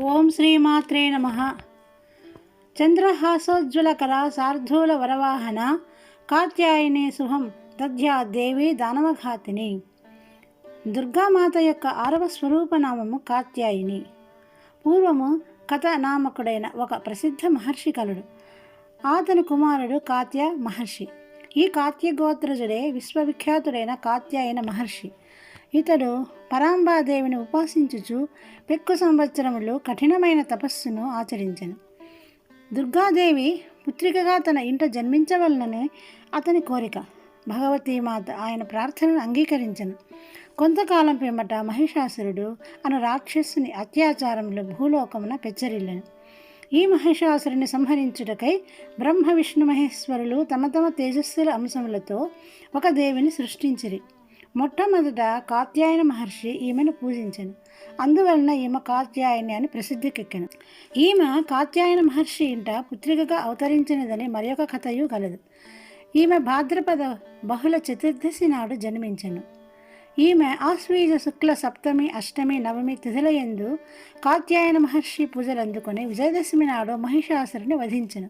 ఓం శ్రీమాత్రే నమ. చంద్రహాసోజ్వలకర శార్ధూల వరవాహన కాత్యాయని శుభం దధ్యా దేవి దానవఘాతిని. దుర్గామాత యొక్క ఆరవ స్వరూపనామము కాత్యాయిని. పూర్వము కథనామకుడైన ఒక ప్రసిద్ధ మహర్షి కలుడు. అతని కుమారుడు కాత్య మహర్షి. ఈ కాత్య గోత్రజుడే విశ్వవిఖ్యాతుడైన కాత్యాయన మహర్షి. ఇతడు పరాంబాదేవిని ఉపాసించుచు పెక్కు సంవత్సరములు కఠినమైన తపస్సును ఆచరించెను. దుర్గాదేవి పుత్రికగా తన ఇంట జన్మించవలననే అతని కోరిక. భగవతీ మాత ఆయన ప్రార్థనను అంగీకరించను. కొంతకాలం పిమ్మట మహిషాసురుడు అను రాక్షసుని అత్యాచారంలో భూలోకమున పెచ్చరిల్లను. ఈ మహిషాసురుని సంహరించుటకై బ్రహ్మ విష్ణు మహేశ్వరులు తమ తమ తేజస్సుల అంశములతో ఒక దేవిని సృష్టించిరి. మొట్టమొదట కాత్యాయన మహర్షి ఈమెను పూజించను. అందువలన ఈమె కాత్యాయని అని ప్రసిద్ధికెక్కెను. ఈమె కాత్యాయన మహర్షి ఇంట పుత్రికగా అవతరించినదని మరొక కథయు కలదు ఈమె భాద్రపద బహుళ చతుర్దశి నాడు జన్మించెను. ఈమె ఆశ్వీజ శుక్ల సప్తమి అష్టమి నవమి తిథుల యందు కాత్యాయన మహర్షి పూజలు అందుకొని విజయదశమి నాడు మహిషాసురుని వధించెను.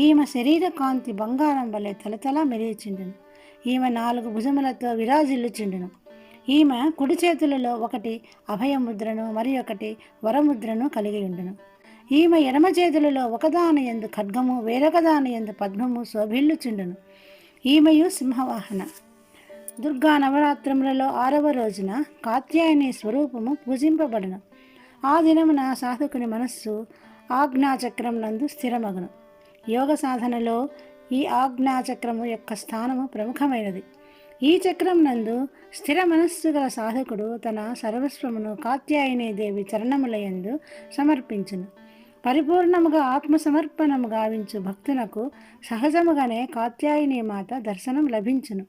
ఈమె శరీర కాంతి బంగారం వలె తలతలా మెరిచియుండెను ఈమె నాలుగు భుజములతో విరాజిల్లుచుండును. ఈమె కుడి చేతులలో ఒకటి అభయముద్రను మరి ఒకటి వరముద్రను కలిగి ఉండును ఈమె ఎడమ చేతులలో ఒకదాని ఎందు ఖడ్గము వేరొక దాని ఎందు పద్మము శోభిల్లుచుండును. ఈమెయు సింహవాహన. దుర్గా నవరాత్రములలో ఆరవ రోజున కాత్యాయని స్వరూపము పూజింపబడును. ఆ దినమున సాధకుని మనస్సు ఆజ్ఞాచక్రం నందు స్థిరమగును. యోగ సాధనలో ఈ ఆజ్ఞాచక్రము యొక్క స్థానము ప్రముఖమైనది. ఈ చక్రం నందు స్థిర మనస్సు గల సాధకుడు తన సర్వస్వమును కాత్యాయని దేవి చరణములయందు సమర్పించును. పరిపూర్ణముగా ఆత్మ సమర్పణము గావించు భక్తునకు సహజముగానే కాత్యాయని మాత దర్శనం లభించును.